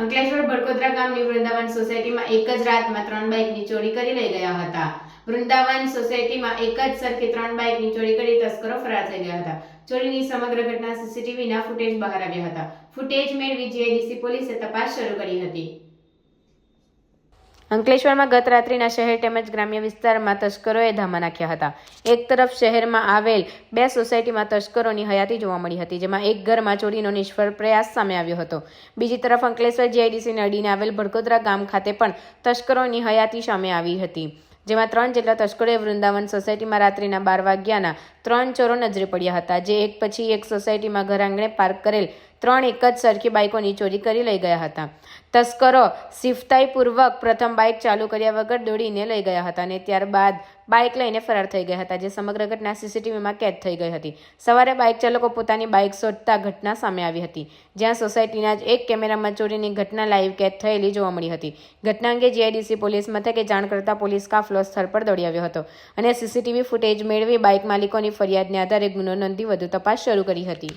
અંકલેશ્વર બળકોદરા ગામની વૃંદાવન સોસાયટીમાં એક જ રાતમાં ત્રણ બાઇકની ચોરી કરી લઈ ગયા હતા. વૃંદાવન સોસાયટીમાં એક જ સરખી ત્રણ બાઇકની ચોરી કરી તસ્કરો ફરાર થઈ ગયા હતા. ચોરીની સમગ્ર ઘટના સીસીટીવીના ફૂટેજ બહાર આવ્યા હતા. ફૂટેજ મેળવી જીઆઈડીસી પોલીસે તપાસ શરૂ કરી હતી. અંકલેશ્વરમાં ગત રાત્રિના શહેર તેમજ ગ્રામ્ય વિસ્તારમાં તસ્કરોએ ધામા નાખ્યા હતા. એક તરફ શહેરમાં આવેલ બે સોસાયટીમાં તસ્કરોની હયાતી જોવા મળી હતી, જેમાં એક ઘરમાં ચોરીનો નિષ્ફળ પ્રયાસ સામે આવ્યો હતો. બીજી તરફ અંકલેશ્વર જીઆઈડીસીને અડીને આવેલ ભડકોદરા ગામ ખાતે પણ તસ્કરોની હયાતી સામે આવી હતી, જેમાં ત્રણ જેટલા તસ્કરોએ વૃંદાવન સોસાયટીમાં રાત્રિના બાર વાગ્યાના ત્રણ ચોરો નજરે પડ્યા હતા, જે એક પછી એક સોસાયટીમાં ઘર આંગણે પાર્ક કરેલ ત્રણ એક જ સરખી બાઇકોની ચોરી કરી લઈ ગયા હતા. તસ્કરો સિફતાઈપૂર્વક પ્રથમ બાઇક ચાલુ કર્યા વગર દોડીને લઈ ગયા હતા અને ત્યારબાદ બાઇક લઈને ફરાર થઈ ગયા હતા, જે સમગ્ર ઘટના સીસીટીવીમાં કેદ થઈ ગઈ હતી. સવારે બાઇક ચાલકો પોતાની બાઇક શોધતા ઘટના સામે આવી હતી, જ્યાં સોસાયટીના જ એક કેમેરામાં ચોરીની ઘટના લાઈવ કેદ થયેલી જોવા મળી હતી. ઘટના અંગે જીઆઈડીસી પોલીસ મથકે જાણ કરતા પોલીસ કાફલો સ્થળ પર દોડી આવ્યો હતો અને સીસીટીવી ફૂટેજ મેળવી બાઇક માલિકોની ફરિયાદને આધારે ગુનો નોંધી વધુ તપાસ શરૂ કરી હતી.